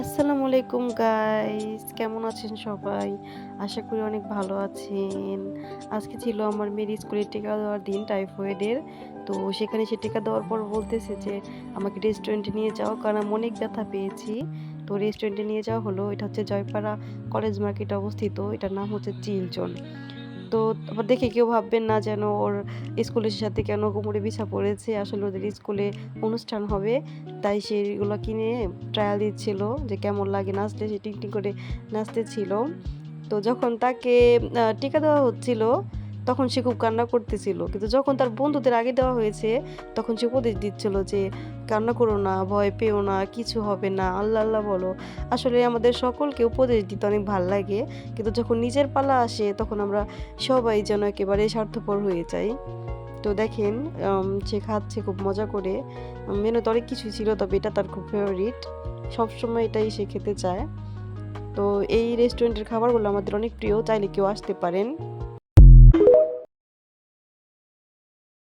আসসালামু আলাইকুম গাইস কেমন আছেন সবাই? আশা করি অনেক ভালো আছেন। আজকে ছিল আমার মেয়ের স্কুলে টিকা দেওয়ার দিন, টাইফয়েডের। তো সেখানে সে টিকা দেওয়ার পর বলতেছে যে, আমাকে রেস্টুরেন্টে নিয়ে যাও, কারণ আমি অনেক ব্যথা পেয়েছি। তো রেস্টুরেন্টে নিয়ে যাওয়া হলো। এটা হচ্ছে জয়পাড়া কলেজ মার্কেটে অবস্থিত। এটার নাম হচ্ছে চিলচন তো আবার দেখে কেউ ভাববেন না যেন ওর স্কুলের সাথে কেন কোমরে বিছা পড়েছে। আসলে ওদের স্কুলে অনুষ্ঠান হবে, তাই সে এগুলো কিনে ট্রায়াল দিচ্ছিল যে কেমন লাগে নাচলে সে টিং টিং করে নাচতেছিল। তো যখন তাকে টিকা দেওয়া হচ্ছিল তখন সে খুব কান্না করতেছিল। কিন্তু যখন তার বন্ধুদের আগে দেওয়া হয়েছে, তখন সে উপদেশ দিচ্ছিল যে, কান্না করো না, ভয় পেও না, কিছু হবে না, আল্লাহ আল্লাহ বলো। আসলে আমাদের সকলকে উপদেশ দিতে অনেক ভালো লাগে। কিন্তু যখন নিজের পালা আসে, তখন আমরা সবাই যেন একেবারে স্বার্থপর হয়ে যাই। তো দেখেন সে খাচ্ছে খুব মজা করে। মেনুতে অনেক কিছু ছিল, তবে এটা তার খুব ফেভারিট সবসময় এটাই সে খেতে চায়। তো এই রেস্টুরেন্টের খাবারগুলো আমাদের অনেক প্রিয়, চাইলে কেউ আসতে পারেন। you.